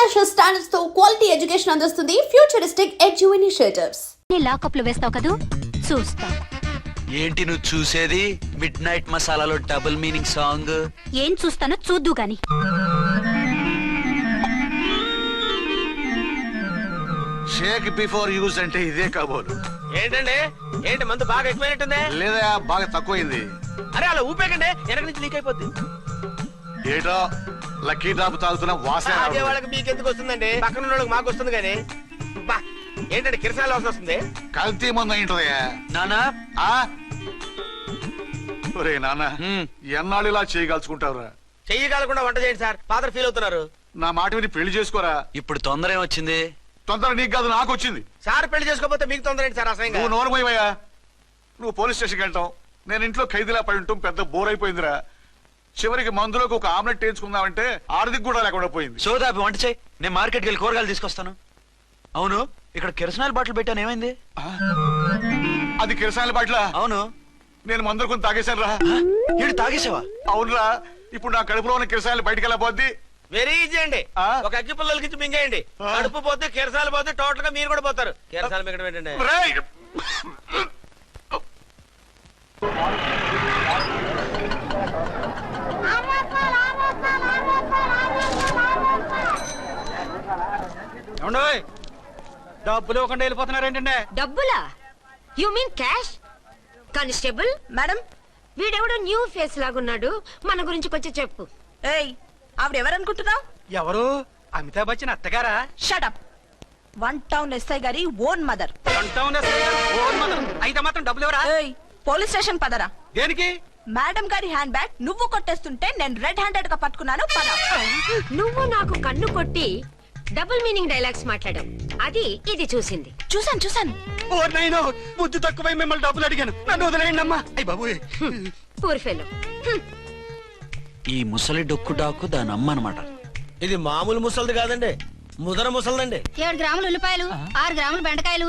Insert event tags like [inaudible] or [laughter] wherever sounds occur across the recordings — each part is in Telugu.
ఇంటర్నేషనల్ స్టాండర్డ్స్తో క్వాలిటీ ఎడ్యుకేషన్ అందిస్తుంది ఫ్యూచరిస్టిక్ ఎడ్యు ఇనిషియేటివ్స్ లాకప్లో వేస్తావు కదూ? చూస్తా. ఏంటి నువ్వు చూసేది? మిడ్ నైట్ మసాలాలో డబుల్ మీనింగ్ సాంగ్ ఏం చూస్తానో చూద్దు గాని. షేక్ బిఫోర్ యూజ్ అంటే ఇదే కాబోలు. ఏంటండి? ఏంటి మందు బాగా ఎక్కువైనట్టుంది? లేదా బాగా తక్కువైంది. అరే అలా ఊపేకండి. వెనక నుంచి లీక్ అయిపోద్ది. ఏటో? లక్కీ డ్రాప్ తాగుతున్న వాసన. వాళ్ళకి మీకు ఎందుకు వస్తుందండి? పక్కన ఉన్న వాళ్ళకి మాకు వస్తుంది కానీ. బా ఏంటంటే కిరసాల వాసన వస్తుంది? కల్తీ మందు అయింటదయ్యా నానా? ఆ? ఒరే నాన్న. ఎన్నాళ్ళు ఇలా చేయగలుచుకుంటావురా చెయ్యి కాలకుండా వంట చేయండి సార్. ఫాదర్ ఫీల్ అవుతున్నారు. నా మాట విని పెళ్ళి చేసుకోరా? ఇప్పుడు తొందర ఏమొచ్చింది తొందర నీకు కాదు నాకు వచ్చింది. సార్ పెళ్ళి చేసుకోకపోతే మీకు తొందర ఏంటి సార్? అసహ్యంగా నువ్వు నోరు పోయివయ్యా నువ్వు పోలీస్ స్టేషన్కి వెళ్తాం నేను ఇంట్లో ఖైదీలా పడి ఉంటాం పెద్ద బోర్ అయిపోయిందిరా. చివరికి మందులోకి ఒక ఆమ్లెట్ వేయించుకుందామంటే ఆర్థిక కూడా లేకుండా పోయింది. సోదాపి వంట చేయి. నేను మార్కెట్కి వెళ్ళి కూరగాయలు తీసుకొస్తాను. అవును ఇక్కడ కిరసనాయిల్ బాటిల్ పెట్టాను ఏమైంది? అది కిరసాల పట్ల అవును. నేను మందులు కొని తాగేశాను రా ఏడు తాగేసావా అవునురా ఇప్పుడు నా కడుపులో ఉన్న కిరసాయలు బయటికి వెళ్ళబోద్ది. వెరీ ఈజీ అండి? ఒక అగ్గి పుల్లలకి ఇచ్చి మింగేయండి. కడుపు పోతే కిరసాలు పోతే టోటల్గా మీరు కూడా పోతారు. కిరసాలు మింగడం ఏంటండి డబ్బులు ఇవ్వకుండా వెళ్ళిపోతున్నారు ఏంటంటే డబ్బులా? You mean cash constable madam వీడెవడో న్యూ ఫేస్ లాగున్నాడు. మన గురించి కొంచెం చెప్పు. ఏయ్ ఆవిడెవరనుకుంటున్నావు? ఎవరు? Amitabh Bachchan అత్తగారా? Shut up one town SI గారి ఓన్ మదర్. అయితే మాత్రం డబ్బులు ఎవరా ఏయ్ పోలీస్ స్టేషన్ పదరా? దేనికి? మేడం గారి హ్యాండ్ బ్యాగ్ నువ్వు కొట్టేస్తుంటే నేను రెడ్ హ్యాండెడ్గా పట్టుకున్నాను పద. నువ్వు నాకు కన్ను కొట్టి డబుల్ మీనింగ్ డైలాగ్స్ మాట్లాడావు. అది ఇది చూసింది. చూసాను చూసాను ఓ నైనో బుద్ధి తక్కువై మిమ్మల్ని డబ్బులు అడిగాను. నన్ను వదిలేయండి అమ్మా అయ్యి బాబు ఈ ముసలి డొక్కు డాకు దాని అమ్మ అనమాట ఇది మామూలు ముసలిది కాదండి. ముదర ముసలిదండి. ఏడు గ్రాములు ఉల్లిపాయలు ఆరు గ్రాములు బెండకాయలు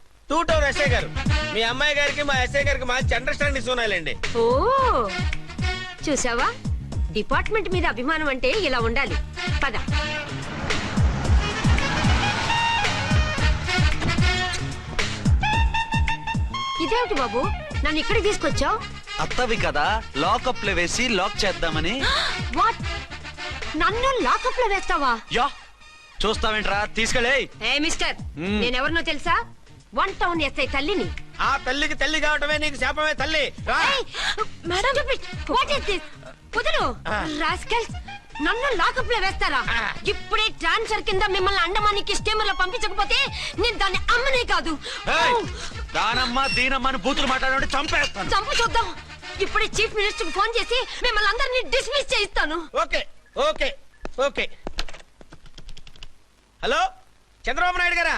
టూ టౌన్ ఎస్ఐ గారు. మీ అమ్మాయి గారికి మా ఎస్ఐ గారికి మంచి అండర్స్టాండింగ్ ఉన్నాయిలేండి ఓ చూసావా? డిపార్ట్మెంట్ మీద అభిమానం అంటే ఇలా ఉండాలి. పద. ఇదేమిటి బాబు? నన్ను ఇక్కడికి తీసుకొచ్చావు? అత్తవి కదా లాకప్లో వేసి లాక్ చేద్దామని. [gasps] వాట్? నన్ను లాకప్లో వేస్తావా? యా చూస్తావేంట్రా? తీసుకెళ్ళే ఏ మిస్టర్. నేనెవరినో తెలుసా? వన్ టౌన్ ఎస్ఐ తల్లిని. ఆ తల్లికి తల్లి కావటమే నీకు శాపమే తల్లి. రా. మేడం. వాట్ ఇస్ దిస్ వదలు రాస్కల్స్ నన్ను లాకప్లో వేస్తారా ఇప్పుడే ట్రాన్స్ఫర్ కింద మిమ్మల్ని అండమానికి స్టీమర్లో పంపించకపోతే నేను దాన్ని అమ్మనే కాదు. ఏయ్! దానమ్మ దీనమ్మ అని బూతులు మాట్లాడే చంపేస్తాను. చంపు చూద్దాం. ఇప్పుడే చీఫ్ మినిస్టర్కి ఫోన్ చేసి మిమ్మల్ని అందరినీ డిస్మిస్ చేయిస్తాను. Okay okay okay. Hello Chandrababu Naidu గారా?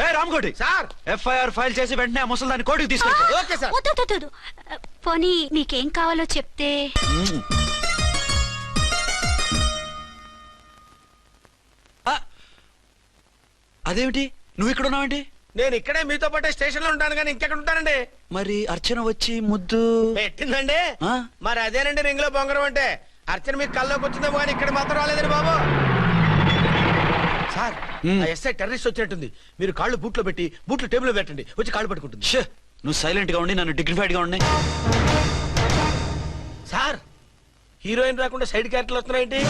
ఏ సార్. ఫైల్ చేసి ఓకే సార్. కావాలో చెప్తే. అదేమిటి? నువ్వు ఇక్కడ ఉన్నావండి నేను ఇక్కడే మీతో పాటే స్టేషన్లో ఉంటాను కానీ ఇంకెక్కడ ఉంటానండి? మరి అర్చన వచ్చి ముద్దు పెట్టిందండి. మరి అదేనండి రింగ్లో బొంగరం అంటే? అర్చన మీకు కల్లోకి వచ్చిందేమో కానీ ఇక్కడ మాత్రం రాలేదండి బాబు. సార్ ఆ ఎస్ఐ టెర్రరిస్ట్ వచ్చినట్టుంది. మీరు కాళ్ళు బూట్లో పెట్టి బూట్లు టేబుల్లో పెట్టండి వచ్చి కాళ్ళు పట్టుకుంటుంది. నువ్వు సైలెంట్గా ఉండి నన్ను డిగ్నిఫైడ్గా ఉండి. సార్ హీరోయిన్ రాకుండా సైడ్ క్యారెక్టర్లు వస్తున్నాయేంటి?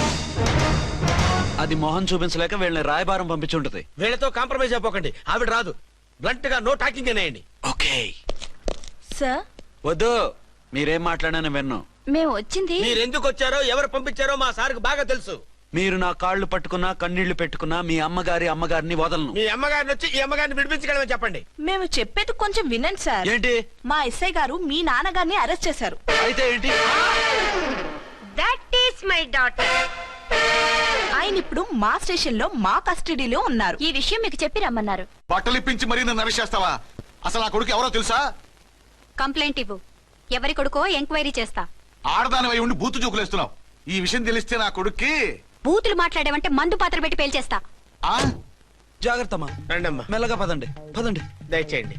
అది మోహన్ చూపించలేక వీళ్ళని రాయబారం పంపించి ఉంటుంది వీళ్ళతో కాంప్రమైజ్ అయిపోకండి. ఆవిడ రాదు. బ్లంట్గా నో టాకింగ్ అనేయండి. ఓకే. సార్? వద్దు మీరేం మాట్లాడానో విన్నాం. మేము వచ్చింది మీరు ఎందుకు వచ్చారో ఎవరు పంపించారో మా సార్కి బాగా తెలుసు. మీరు నా కాళ్ళు పట్టుకున్నా కన్నీళ్ళు పెట్టుకున్నా మీ అమ్మగారి అమ్మగారిని వదలను. మీ అమ్మగారిని వచ్చి ఈ అమ్మగారిని విడిపించగలమని చెప్పండి. మేము చెప్పేది కొంచెం వినండి సార్. ఏంటి? మా ఎస్ఐ గారు మీ నాన్నగారిని అరెస్ట్ చేశారు. అయితే ఏంటి? దట్ ఈస్ మై డాటర్ ఆయన ఇప్పుడు మా స్టేషన్లో మా కస్టడీలో ఉన్నారు. ఈ విషయం మీకు చెప్పి రమ్మన్నారు. బట్టలిప్పించి మరీ నన్ను అరిచేస్తావా అసలు ఆ కొడుకు ఎవరో తెలుసా? కంప్లైంట్ ఇవ్వు. ఎవరి కొడుకో ఎంక్వైరీ చేస్తా. ఆడదాని ఉండి బూతు చూకులేస్తున్నావు ఈ విషయం తెలిస్తే నా కొడుక్కి బూతులు మాట్లాడేవంటే మందు పాత్ర పెట్టి పేల్చేస్తా. ఆ? జాగ్రత్త అమ్మా రండమ్మా. మెల్లగా పదండి. పదండి. దయచేయండి.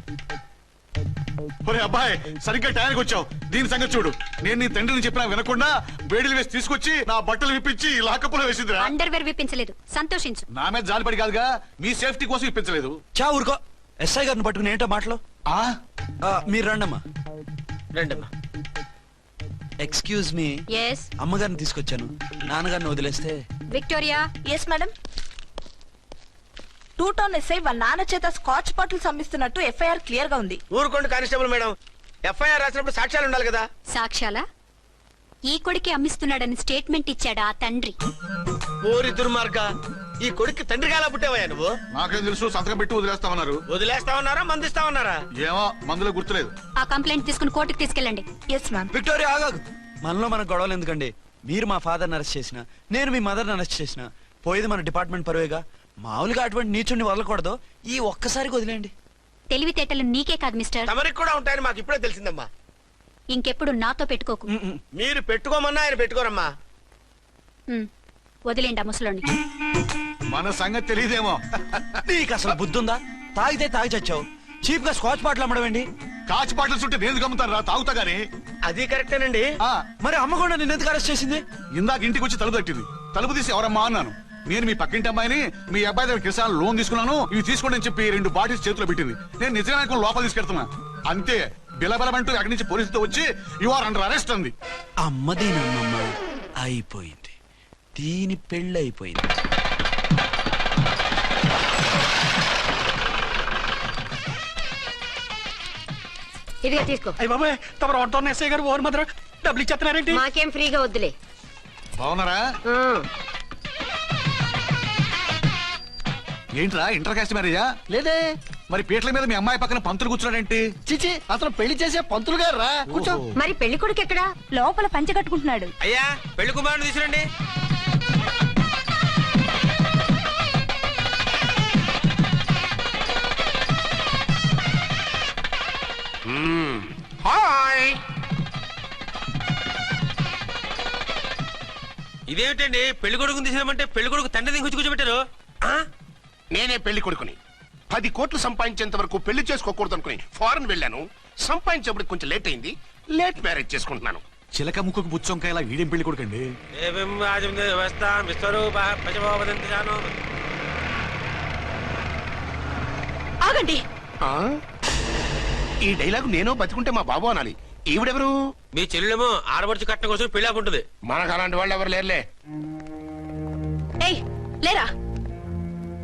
ఒరే అబ్బాయి సరిగ్గా టయానికి వచ్చావు. దీని సంగతి చూడు. నేను నీ తండ్రిని చెప్పినా వినకుండా వేడిలు వేసి తీసుకొచ్చి నా బట్టలు విప్పించి ఈ లాకప్పులో వేసిందిరా. అండర్వేర్ విప్పించలేదు. సంతోషించు. నా మీద జాలిపడి కాదుగా మీ సేఫ్టీ కోసం విప్పించలేదు. చా ఊరుకో. ఎస్ఐ గారిని పట్టుకుని ఏంటో మాటలు? ఆ మీరు రండమ్మా. రండమ్మా. ఎక్స్క్యూజ్ మీ ఎస్ అమ్మగారిని తీసుకొచ్చాను. నాన్నగారిని వదిలేస్తే? Victoria yes madam two town SI వాళ్ళ నాన్న చేత స్కాచ్ బాటిల్ సంభిస్తున్నట్టు ఎఫ్ఐఆర్ క్లియర్గా ఉంది. ఊరుకోండి కానిస్టేబుల్ మేడం ఎఫ్ఐఆర్ రాసినప్పుడు సాక్ష్యాలు ఉండాలి కదా? సాక్ష్యాలా? ఈ కొడుకే అమ్మిస్తున్నాడని స్టేట్మెంట్ ఇచ్చాడు ఆ తండ్రి. ఓరి దుర్మార్గ ఈ కొడుకు తండ్రి గాలా పుట్టేవా నువ్వు? నాకేం తెలుసు సంతకం పెట్టి వదిలేస్తామన్నారు వదిలేస్తా ఉన్నారా మందిస్తా ఉన్నారా ఏమో మందులు గుర్తులేదు. ఆ కంప్లైంట్ తీసుకుని కోర్టుకు తీసుకెళ్ళండి. ఎస్ మ్యామ్ విక్టోరియా ఆగదు మనలో మన గొడవలు ఎందుకండి? మీరు మా ఫాదర్ అరెస్ట్ చేసిన నేను మీ మదర్ని అరెస్ట్ చేసిన పోయేది మన డిపార్ట్మెంట్ పరువేగా. మామూలుగా అటువంటి నీచుని వదలకూడదు. ఈ ఒక్కసారి వదిలేండి తెలివితేటలు నీకే కాదు మిస్టర్. తమరికి కూడా ఉంటాయని మాకు ఇప్పుడే తెలిసిందమ్మా. ఇంకెప్పుడు నాతో పెట్టుకోకు. మీరు పెట్టుకోమన్నా ఆయన పెట్టుకోరమ్మా. వదిలేండి ఆ ముసలోని. మన సంగతి తెలియదేమో. నీకు అసలు బుద్ధుందా? తాగితే తాగి చచ్చావు. చీప్గా స్కాచ్ పాటలు అమ్మడమండి కాచి పాటలు చుట్టూ నేను గమ్ముతాను రా తాగుతా గానీ. అది కరెక్టేనండి. ఆ, మరి అమ్మకుండా నిన్నెందుకు అరెస్ట్ చేసింది? ఇందాక ఇంటికి వచ్చి తలుపు తట్టింది. తలుపు తీసి ఎవరమ్మా అన్నాను. నేను మీ పక్కింటి అమ్మాయిని మీ అబ్బాయి దగ్గర కిసాన్ లోన్ తీసుకున్నాను. ఇవి తీసుకోండి అని చెప్పి రెండు బాటిల్స్ చేతిలో పెట్టింది. నేను నిజంగా లోపల తీసుకెళ్తున్నా. అంతే. బిలబలమంటూ అక్కడి నుంచి పోలీసుతో వచ్చి యు ఆర్ అండర్ అరెస్ట్ అంది. అమ్మది అయిపోయింది. దీని పెళ్ళి అయిపోయింది బాబాయ్ గారు మాత్రం ఫ్రీగా బాగున్నారా? ఏంట్రా ఇంటర్ కాస్ట్ మ్యారేజా? లేదే మరి పీటల మీద మీ అమ్మాయి పక్కన పంతులు కూర్చున్నాడేంటి? చిచి అతను పెళ్ళి చేసే పంతులు గారు రా. కూర్చో. మరి పెళ్ళి కొడుకు ఎక్కడ? లోపల పంచ కట్టుకుంటున్నాడు. అయ్యా పెళ్ళి కుమారుడు తీసుకురండి. ఇదేమిటండి? పెళ్ళి కొడుకుని తీసినామంటే పెళ్ళి కొడుకు తండ్రి దిగి కూర్చోబెట్టారు? నేనే పెళ్ళి కొడుకుని. పది కోట్లు సంపాదించేంత వరకు పెళ్ళి చేసుకోకూడదు అనుకుని ఫారెన్ వెళ్ళాను. సంపాదించేప్పుడు కొంచెం లేట్ అయింది. లేట్ మ్యారేజ్ చేసుకుంటున్నాను. చిలక ముక్కకు బుచ్చంకాయ ఇలా వీడేం పెళ్ళి కొడుకండి? ఆగండి. ఈ డైలాగ్ నేనో బతికుంటే మా బాబు అనాలి. ఈవిడెవరు? మీ చెల్లెమో ఆడబడుచు కట్టడం కోసం పెళ్ళాకుంటుంది మనకు అలాంటి వాళ్ళు ఎవరు లేరులే లేరా?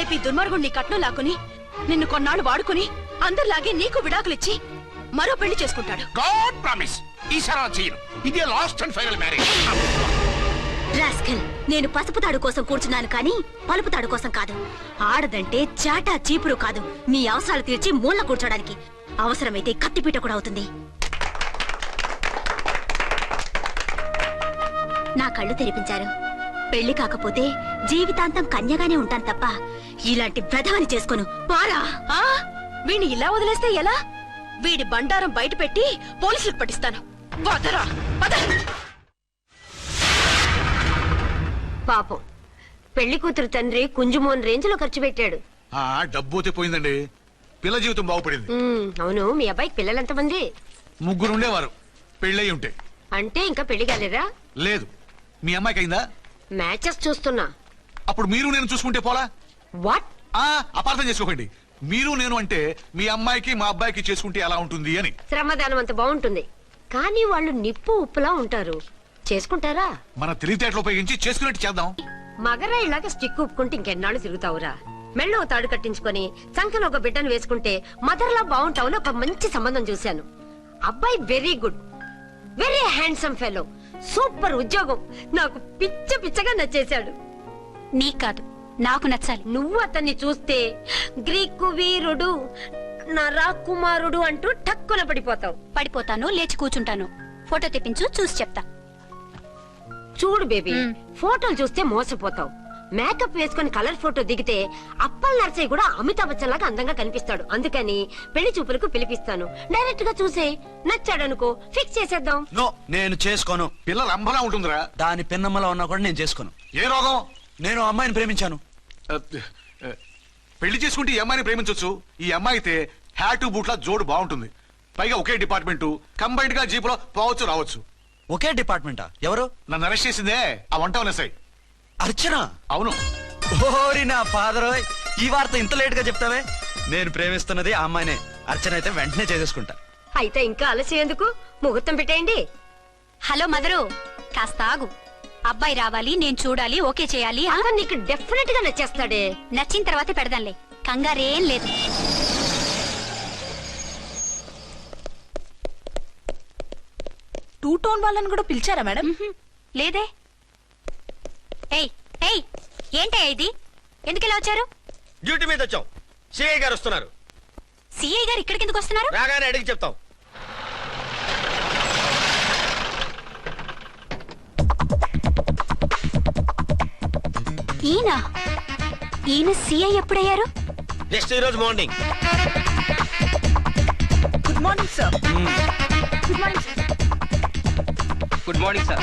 రేపు ఈ దుర్మార్గుడు నీ కట్నం లాక్కుని నిన్ను కొన్నాళ్ళు వాడుకుని అందరిలాగే నీకు విడాకులిచ్చి మరో పెళ్ళి చేసుకుంటాడు. God promise! ఈసారి అలా చేయను. ఇదే last and final marriage. Rascal నేను పసుపు తాడు కోసం కూర్చున్నాను కానీ పలుపు తాడు కోసం కాదు. ఆడదంటే చాటా చీపురు కాదు. నీ అవసరాలు తీర్చి మూల కూర్చోడానికి అవసరమైతే కత్తిపీట కూడా అవుతుంది. నా కళ్ళు తెరిపించారు. పెళ్ళి కాకపోతే జీవితాంతం కన్యగానే ఉంటాను తప్ప ఇలాంటి ప్రధాని చేసుకోను. పారా. ఆ? వీణ్ణి ఇలా వదిలేస్తే ఎలా? వీడి బండారం బయట పెట్టి పోలీసులకు పట్టిస్తాను. వదరా పాపం. పెళ్ళి కూతురు తండ్రి కుంజుమోన్ రేంజ్లో ఖర్చు పెట్టాడు. ఆ డబ్బు పోయిందండి. పిల్ల జీవితం బాగుపడింది. అవును మీ అబ్బాయికి పిల్లలు ఎంతమంది ముగ్గురు ఉండేవారు. పెళ్ళయి ఉంటే. అంటే ఇంకా పెళ్ళి కాలేదా? లేదు. మీ అమ్మాయికి అయిందా? మ్యాచెస్ చూస్తున్నా. అప్పుడు మీరు నేను చూసుకుంటే పోలా? వాట్ ఆ అపార్థం చేసుకోకండి. మీరు నేను అంటే మీ అమ్మాయికి మా అబ్బాయికి చేసుకుంటే ఎలా ఉంటుంది అని. శ్రమదానం అంత బాగుంటుంది. కానీ వాళ్ళు నిప్పు ఉప్పులా ఉంటారు. చేసుకుంటారా? మన తెలివితేటలు ఉపయోగించి చేసుకున్నట్టు చేద్దాం. మగరా ఇలాగ స్టిక్ ఉప్పుకుంటే ఇంకెన్నాళ్ళు తిరుగుతావురా. మెళ్ళో తాడు కట్టించుకొని సంఖ్యలో ఒక బిడ్డను వేసుకుంటే మదర్లా బాగుంటావుని ఒక మంచి సంబంధం చూశాను. అబ్బాయి very good very handsome fellow super ఉద్యోగం. నాకు పిచ్చ పిచ్చగా నచ్చేశాడు. నీకు కాదు నాకు నచ్చాలి. నువ్వు అతన్ని చూస్తే గ్రీకు వీరుడు నా రాకుమారుడు అంటూ టక్కున పడిపోతావు. పడిపోతాను లేచి కూర్చుంటాను. ఫోటో తెప్పించు చూసి చెప్తా. చూడు బేబీ ఫోటోలు చూస్తే మోసపోతావు. మేకప్ వేసుకొని కలర్ ఫోటో దిగితే అప్పల్ నర్సయ్య కూడా అమితాబ్ బచ్చన్ లాగా అందంగా కనిపిస్తాడు. అందుకని పెళ్ళి చూపులకు పిలిపిస్తాను. డైరెక్ట్గా చూసే నచ్చాడనుకో ఫిక్స్ చేసేద్దాం. నో నేను చేసుకోను. పిల్ల రంభలా ఉంటుందిరా. దాని పిన్నమ్మలో ఉన్నా కూడా నేను చేసుకోను. ఏ రోగం? నేను ఆ అమ్మాయిని ప్రేమించాను. పెళ్ళి చేసుకుంటే ఈ అమ్మాయిని ప్రేమించొచ్చు. ఈ అమ్మాయి అయితే హ్యాటు బూట్ల జోడు బాగుంటుంది. పైగా ఒకే డిపార్ట్మెంట్ కంబైన్డ్గా జీపులో పోవచ్చు రావచ్చు. ఒకే డిపార్ట్మెంటా? ఎవరు? నన్ను అరెస్ట్ చేసిందే ఆ వంట ఉన్నసాయి అర్చన? అవును. ఓరి నా ఫాదర్ ఈ వార్త ఇంత లేట్గా చెప్తావే? నేను ప్రేమిస్తున్నది ఆ అమ్మాయినే. అర్చన అయితే వెంటనే చేసేసుకుంటా. అయితే ఇంకా ఆలస్యం ఎందుకు? ముహూర్తం పెట్టేయండి. Hello mother. కాస్త ఆగు. అబ్బాయి రావాలి నేను చూడాలి ఓకే చేయాలి నీకు డెఫినెట్గా నచ్చేస్తాడే. నచ్చిన తర్వాత పెడదాంలే. కంగారేం లేదు. టూ టోన్ వాళ్ళని కూడా పిలిచారా మేడం. లేదే. ఏంటయ్యా ఇది? ఎందుకు ఇలా వచ్చారు? డ్యూటీ మీద వచ్చాం. సిఐ గారు వస్తున్నారు. సిఐ గారు ఇక్కడికి ఎందుకు వస్తున్నారు? రాగానే అడిగి చెప్తాం. ఈయన? ఈయన సిఐ ఎప్పుడయ్యారు? నెక్స్ట్ ఈ రోజు morning good morning sir good morning sir good morning sir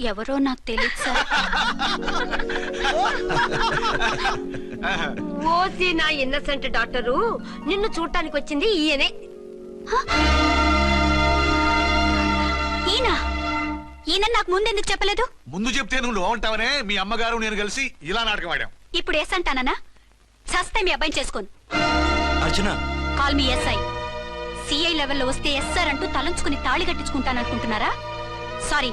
ఎవరో నాకు తెలియదు సార్. ఓసి నా ఇన్నసెంట్ డాక్టరు. నిన్ను చూడటానికి వచ్చింది ఈయనే. ఈయన? ఈయన నాకు ముందెందుకు చెప్పలేదు? ముందు చెప్తే నువ్వు బాగుంటావనే మీ అమ్మగారు నేను కలిసి ఇలా నాటకం ఆడాం. ఇప్పుడు ఎస్ అంటానా సస్తే మీ అబ్బాయిని చేసుకోను. Archana. Call me SI. CI లెవెల్లో వస్తే ఎస్ సార్ అంటూ తలంచుకుని తాళి కట్టించుకుంటాననుకుంటున్నారా? సారీ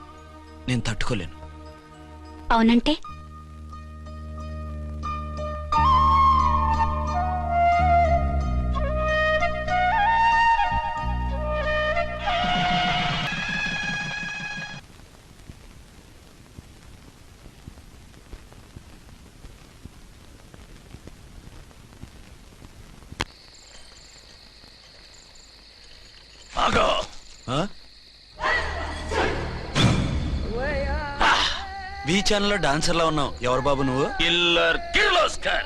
నేను తట్టుకోలేను. అవునంటే? ఛానల్లో డాన్సర్లా ఉన్నావు. ఎవరు బాబు నువ్వు? కిల్లర్ కిర్లోస్కర్.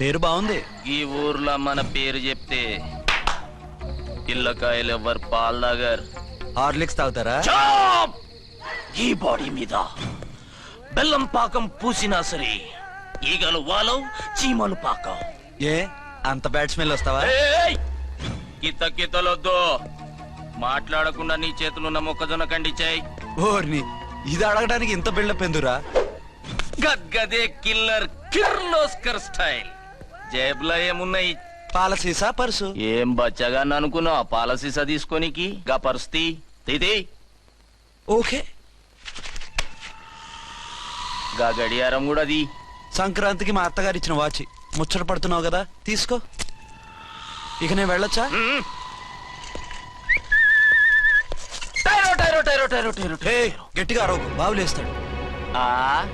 పేరు బాగుంది. ఈ ఊర్లో మన పేరు చెప్తే పిల్లకాయలు ఎవరు పాల్దాగర్ హార్లిక్స్ తాగుతారా! ఈ బాడీ మీద బెల్లం పాకం పూసినా సరే ఈగలు వాలవు చీమలు పాకం ఏ? అంత బ్యాడ్ స్మెల్ వస్తావా? ఏయ్! కిత కితలొద్దు. మాట్లాడకుండా నీ చేతులున్న మొక్కజొన్న కండిచాయి ఓర్ని ఇది అడగడానికి ఇంత బిల్డప్ ఎందురా గద్గదే కిల్లర్ కిర్లోస్కర్ స్టైల్. జేబులో ఏమున్నాయి? పాల సీసా పర్సు? ఏం బచ్చగా అనుకున్నావు? పాలసీసా తీసుకోనికి? గా పరిస్థితి తీది ఓకే. గా గడియారం కూడా అది సంక్రాంతికి మా అత్తగారు ఇచ్చిన వాచి. ముచ్చట పడుతున్నావు కదా తీసుకో. ఇక నేను వెళ్ళొచ్చా? టైరో టైరో టైరో టైరో టైరో హే గట్టిగా అరవకు. బావులేస్తాడు. ఆ?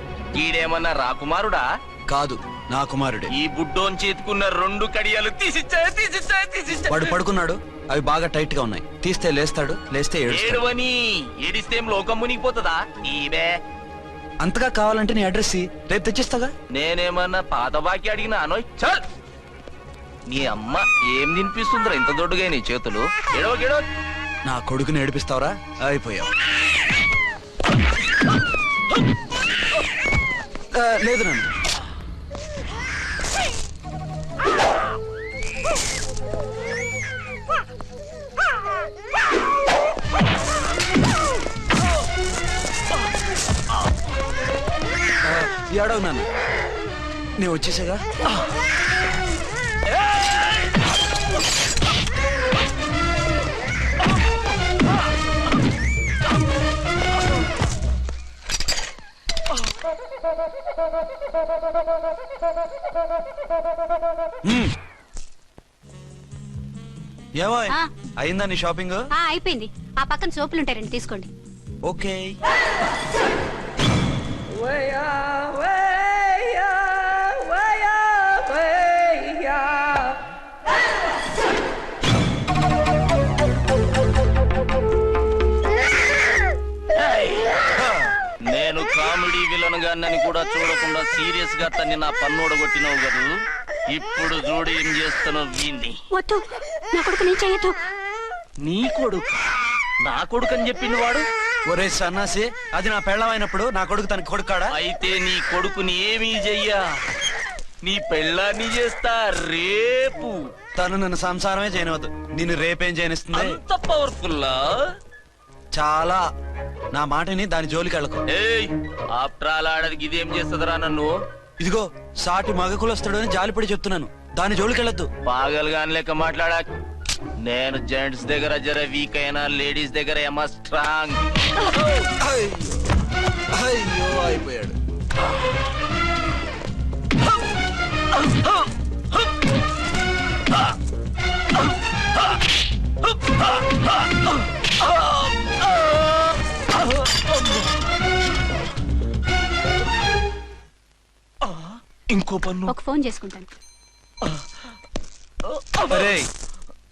ఈడేమన్నా రాకుమారుడా కాదు నా కుమారుడే. ఈ బుడ్డోన్ చేతుకున్న రెండు కడియాలు తీసిచ్చా తీసిచ్చా తీసిచ్చా. వాడు పడుకున్నాడు అవి బాగా టైట్గా ఉన్నాయి. తీస్తే లేస్తాడు లేస్తే ఏడుస్తాడు. ఏడువని ఏడిస్తే ఏం లోకం మునిగిపోతుందా? ఈబే అంతగా కావాలంటే నీ అడ్రస్ ఇయ్యి. రేపు తెచ్చిస్తాగా? నేనేమన్నా పాత బాకి అడిగినా అనోయ్ చల్! నీ అమ్మ ఏం తినిపిస్తుందిరా ఇంత దొడ్డుగా నీ చేతులు? ఎడవ గెడవ నా కొడుకుని ఏడిపిస్తావరా? అయిపోయావు. లేదు నన్ను. ఏడవు నాన్న. నేను వచ్చేసాగా? ఏమో ఆ. అయిందా నీ షాపింగ్? ఆ అయిపోయింది. ఆ పక్కన సోపులు ఉంటారండి తీసుకోండి. ఓకే. విలన్ గాన్నని కూడా చూడకుండా సీరియస్గా తన్ని నా పన్ను కొట్టినావు కదూ? ఇప్పుడు చూడు ఏం చేస్తున్నావు వీణ్ణి? వద్దు. నా కొడుకు నేను నీ కొడుకు? నా కొడుకు అని చెప్పింది వాడు? ఒరే సన్నాసి అది నా పెళ్ళమైనప్పుడు నా కొడుకు తన కొడుకాడా అయితే నీ కొడుకుని ఏమీ చెయ్యా? నీ పెళ్ళాన్ని చేస్తా రేపు. తను నన్ను సంసారమే చేయనవద్దు నిన్ను రేపేం చేయనిస్తుంది? అంత పవర్ఫుల్లా? చాలా నా మాటని దాని జోలికి వెళ్ళకు ఏయ్ ఆఫ్టర్ ఆల్ ఆడది ఇదేం చేస్తుందిరా నన్ను ఇదిగో సాటి మగ కులస్తాడు అని జాలిపడి చెప్తున్నాను దాని జోలికి వెళ్ళొద్దు పాగలు గాని లెక్క మాట్లాడా నేను జెంట్స్ దగ్గర జర వీక్ అయినా లేడీస్ దగ్గర ఏమో స్ట్రాంగ్ అయ్యో అయిపోయాడు ఇంకో పన్ను. ఒక ఫోన్ చేసుకుంటాను. అరే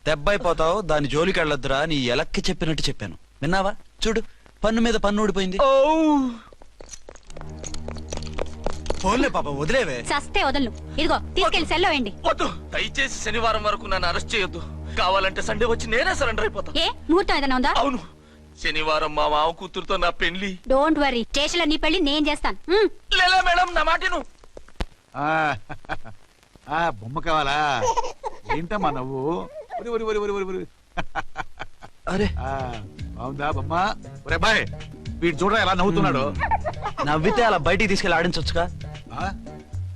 దెబ్బైపోతావు దాని జోలికి వెళ్ళొద్దురా నీ ఎలక్కి చెప్పినట్టు చెప్పాను. విన్నావా? చూడు పన్ను మీద పన్ను ఊడిపోయింది. ఫోన్లే పాప వదిలేవే. చస్తే వదలను. ఇదిగో తీసుకెళ్ళి సెల్లో వేయండి. వద్దు. దయచేసి శనివారం వరకు నన్ను అరెస్ట్ చేయొద్దు. కావాలంటే సండే వచ్చి నేనే సరెండర్ అయిపోతా. ఏ ముహూర్తం ఏదైనా ఉందా? అవును. శనివారం మా మామ కూతురుతో నా పెళ్ళి డోంట్ వరీ స్టేషన్ నీ పెళ్ళి నేను చేస్తాను. లేలా మేడం నా మాటను ఆ, ఆ, బొమ్మ కావాలా? ఏంటమ్మా నవ్వు? ఒరి, ఒరి, ఒరి, ఒరి, ఒరి, ఒరి. అరే. ఆ, బాగుందా బొమ్మ? ఒరే బాయ్ వీడు చూడరా ఎలా నవ్వుతున్నాడు? నవ్వితే అలా బయటికి తీసుకెళ్ళి ఆడించొచ్చుగా? ఆ?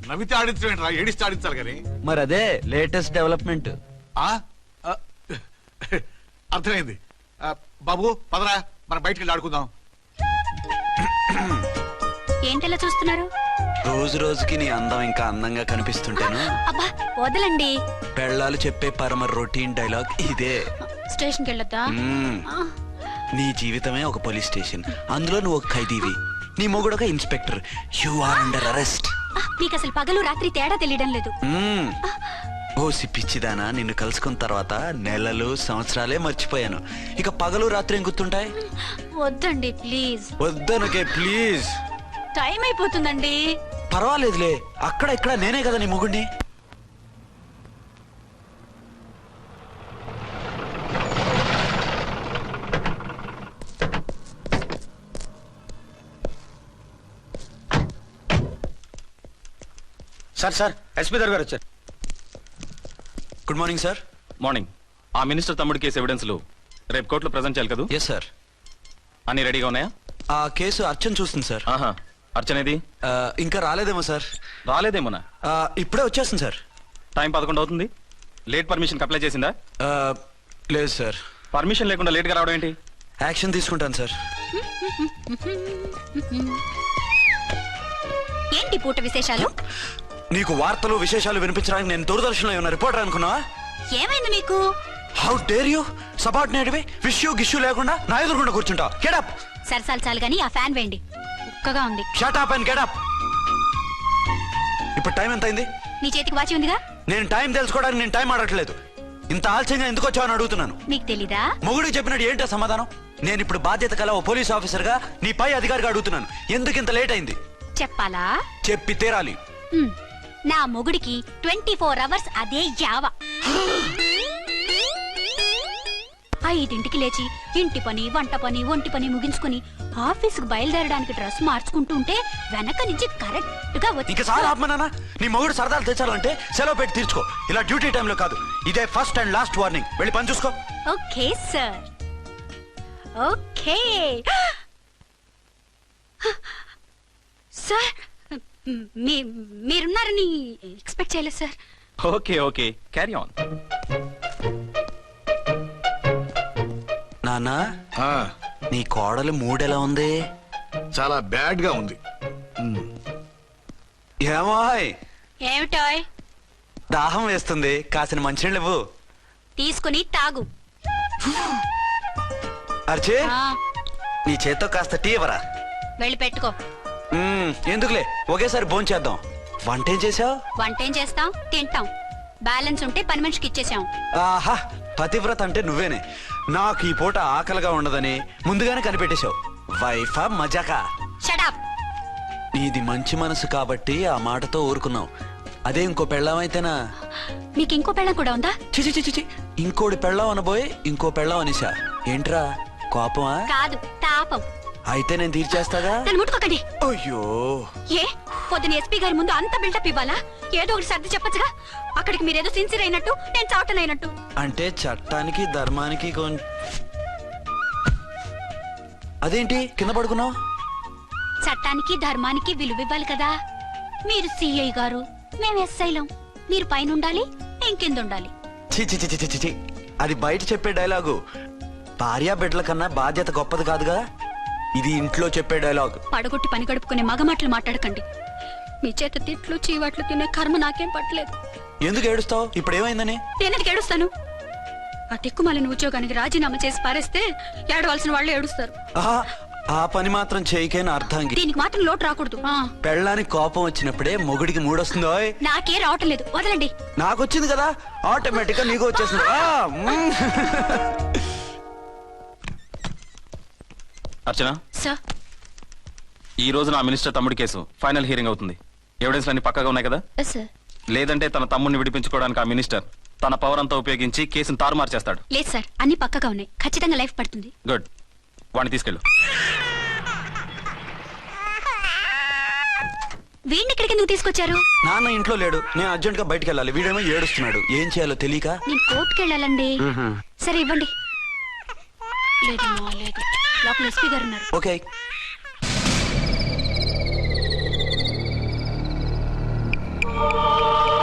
నవ్వితే ఆడించడం ఏడిస్తే ఆడించాలి కానీ. మరి అదే లేటెస్ట్ డెవలప్మెంట్. ఆ? ఆ, అర్థమైంది. ఆ, బాబు పదరా మనం బయటికి వెళ్ళి ఆడుకుందాం. ఏంటలా చూస్తున్నారు? రోజు రోజుకి నీ అందం ఇంకా అందంగా కనిపిస్తుంటాను? అబ్బా వదలండి. పెళ్ళాలు చెప్పే పరమ రొటీన్ డైలాగ్ ఇదే. స్టేషన్కి వెళ్ళొద్దా? మ్మ్. నీ జీవితమే ఒక పోలీస్ స్టేషన్. అందులో నువ్వు ఒక ఖైదీవి. నీ మొగుడు ఒక inspector. You are under arrest. ఆ, మీకు అసలు పగలు రాత్రి తేడా తెలియడం లేదు. ఓ సిప్పిచ్చిదానా నిన్ను కలుసుకున్న తర్వాత నెలలు సంవత్సరాలే మర్చిపోయాను. ఇక పగలు రాత్రి ఏం గుర్తుంటాయి? వద్దండి ప్లీజ్. వద్దనకే ప్లీజ్. టైం అయిపోతుందండి. పర్వాలేదులే అక్కడ ఇక్కడ నేనే కదా నీ మొగుడిని సార్ సార్ ఎస్పీ గారు వచ్చారు. Good morning sir. మార్నింగ్. ఆ మినిస్టర్ తమ్ముడి కేసు ఎవిడెన్స్లు రేపు కోర్టులో ప్రజెంట్ చేయాలి కదా? Yes sir. అన్ని రెడీగా ఉన్నాయా? ఆ కేసు అర్చన్ చూస్తుంది సార్. ఆహా. అర్చనేది ఆ, ఇంకా రాలేదేమో సార్. రాలేదేమోనా? ఆ, ఇప్పుడే వచ్చేస్తుంది సార్. టైం పదకొండు అవుతుంది. లేట్ పర్మిషన్ అప్లై చేసిందా? ఆ, లేదు సార్. పర్మిషన్ లేకుండా లేట్గా రావడం ఏంటి? యాక్షన్ తీసుకుంటాను సార్. ఏంటి పూట విశేషాలు? నీకు వార్తలు విశేషాలు వినిపించడానికి నేను దూరదర్శన్లో ఉన్న రిపోర్టర్ అనుకున్నావా? ఏమైంది మీకు హౌ డేర్ యూ సబార్డినేట్వి విష్యూ గిష్యూ లేకుండా నా ఎదురుకుండా కూర్చుంటా గెటప్ సరసాలు చాలు గాని ఆ ఫ్యాన్ వేయండి. ఉక్కగా ఉంది. Shut up and get up ఇప్పుడు టైం ఎంత అయింది మీ చేతికి వాచి ఉందిగా? నేను టైం తెలుసుకోవడానికి నేను టైం ఆడట్లేదు. ఇంత ఆలస్యంగా ఎందుకు వచ్చావని అడుగుతున్నాను. మీకు తెలీదా? మొగుడికి చెప్పినట్టు ఏంటో సమాధానం? నేను ఇప్పుడు బాధ్యత కల ఓ పోలీస్ ఆఫీసర్గా నీ పై అధికారిగా అడుగుతున్నాను. ఎందుకు ఇంత లేట్ అయింది? చెప్పాలా? చెప్పి తీరాలి. నా మొగుడికి ట్వంటీ ఫోర్ అవర్స్ అదే యావ. [gasps] ఐదింటికి లేచి ఇంటి పని వంట పని ఒంటి పని ముగించుకుని ఆఫీసుకు బయలుదేరడానికి డ్రెస్ మార్చుకుంటూ ఉంటే వెనక నుంచి కరెక్ట్గా వచ్చి ఇంకా ఆత్మనానా నీ మొగుడు సరదాలు తెచ్చాలంటే సెలవు పెట్టి తీర్చుకో. ఇలా డ్యూటీ టైంలో కాదు. ఇదే ఫస్ట్ అండ్ లాస్ట్ వార్నింగ్. వెళ్ళి పని చూసుకో. Okay sir. ఓకే. సార్ మీరున్నారని ఎక్స్పెక్ట్ చేయలేదు sir. Okay okay. Carry on నానా ఆ, నీ కోడలు మూడెలా ఉంది? చాలా బ్యాడ్గా ఉంది ఏమాయ్. ఏమిటాయ్? దాహం వేస్తుంది. కాసిన మంచినీళ్ళు ఇవ్వు. తీసుకుని తాగు. అర్చే ఆ, నీ చేత్తో కాస్త టీ ఇవ్వరా? వెళ్ళి పెట్టుకో. మ్మ్, ఎందుకులే? ఒకేసారి భోంచేద్దాం. వంట ఏం చేసావు వంటేం చేస్తాం? తింటాం. బ్యాలెన్స్ ఉంటే పని మనిషికి ఇచ్చేసాం. ఆహా పతివ్రత అంటే నువ్వేనే. నాకు ఈ పూట ఆకలిగా ఉండదని ముందుగానే కనిపెట్టేశావు. వైఫా మజాకా? షడాప్ నీది మంచి మనసు కాబట్టి ఆ మాటతో ఊరుకున్నావు. అదే ఇంకో పెళ్ళామైతేనా మీకు ఇంకో పెళ్ళం కూడా ఉందా? చిచి చిచి చి ఇంకోటి పెళ్ళాం అనబోయి ఇంకో పెళ్ళాం అనేసా. ఏంట్రా కోపమా? కాదు తాపం. అయితే నేను తీర్చేస్తాగా? నన్ను ముట్టుకోకండి. అయ్యో. ఏ? పొద్దున ఎస్పీ గారి ముందు అంత బిల్డప్ ఇవ్వాలా? ఏదో ఒకటి సర్ది చెప్పచ్చుగా? అక్కడికి మీరేదో సిన్సియర్ అయినట్టు నేను చావటం అయినట్టు అంటే చట్టానికి ధర్మానికి కొంచెం అదేంటి? కింద పడుకున్నావు? చట్టానికి ధర్మానికి విలువివ్వాలి కదా. మీరు సిఐ గారు మేము ఎస్ఐలం మీరు పైన ఉండాలి నేను కింద ఉండాలి. చి, చి చి. అది బయట చెప్పే డైలాగు. భార్యా బిడ్డల కన్నా బాధ్యత గొప్పది కాదుగా? ఇది ఇంట్లో చెప్పే డైలాగ్. పడగొట్టి పని గడుపుకునే మగమాటలు మాట్లాడకండి. మీ చేత తిట్లు చీవాట్లు తినే కర్మ నాకేం పట్టలేదు. ఎందుకు ఏడుస్తావు? ఇప్పుడు ఏమైందని? నేనెందుకు ఏడుస్తాను? ఆ తిక్కుమాలిన ఉద్యోగానికి రాజీనామా చేసి పారేస్తే ఏడవలసిన వాళ్ళు ఏడుస్తారు. ఆహా, ఆ పని మాత్రం చేయకేన అర్థంగి. దీనికి మాత్రం లోటు రాకూడదు. ఆ, పెళ్ళానికి కోపం వచ్చినప్పుడే మొగుడికి మూడొస్తుందో నాకే రావటం లేదు. వదలండి. నాకు వచ్చింది కదా? ఆటోమేటిక్గా నీకు వచ్చేసింది ఆ, మ్మ్. అర్చన సార్. ఈ రోజు నా మినిస్టర్ తమ్ముడి కేసు ఫైనల్ హియరింగ్ అవుతుంది. ఎవిడెన్స్ అన్ని పక్కగా ఉన్నాయి కదా? సార్ లేదంటే తన తమ్ముడిని విడిపించుకోవడానికి ఆ మినిస్టర్ తన పవర్ అంతా ఉపయోగించి కేసును తారుమారు చేస్తాడు. లేదు సార్ అన్ని పక్కగా ఉన్నాయి. ఖచ్చితంగా లైఫ్ పడుతుంది. గుడ్ వాడిని తీసుకెళ్ళు. వీడిని ఇక్కడికి ఎందుకు తీసుకొచ్చారు? నాన్న ఇంట్లో లేడు. నేను అర్జెంట్గా బయటికి వెళ్ళాలి. వీడేమో ఏడుస్తున్నాడు. ఏం చేయాలో తెలియక? నేను కోర్టుకి వెళ్ళాలండి. సరే ఇవ్వండి. లేదమ్మా లేదు. లోపల ఎస్పీ గారు ఉన్నారు. ఓకే. Oh!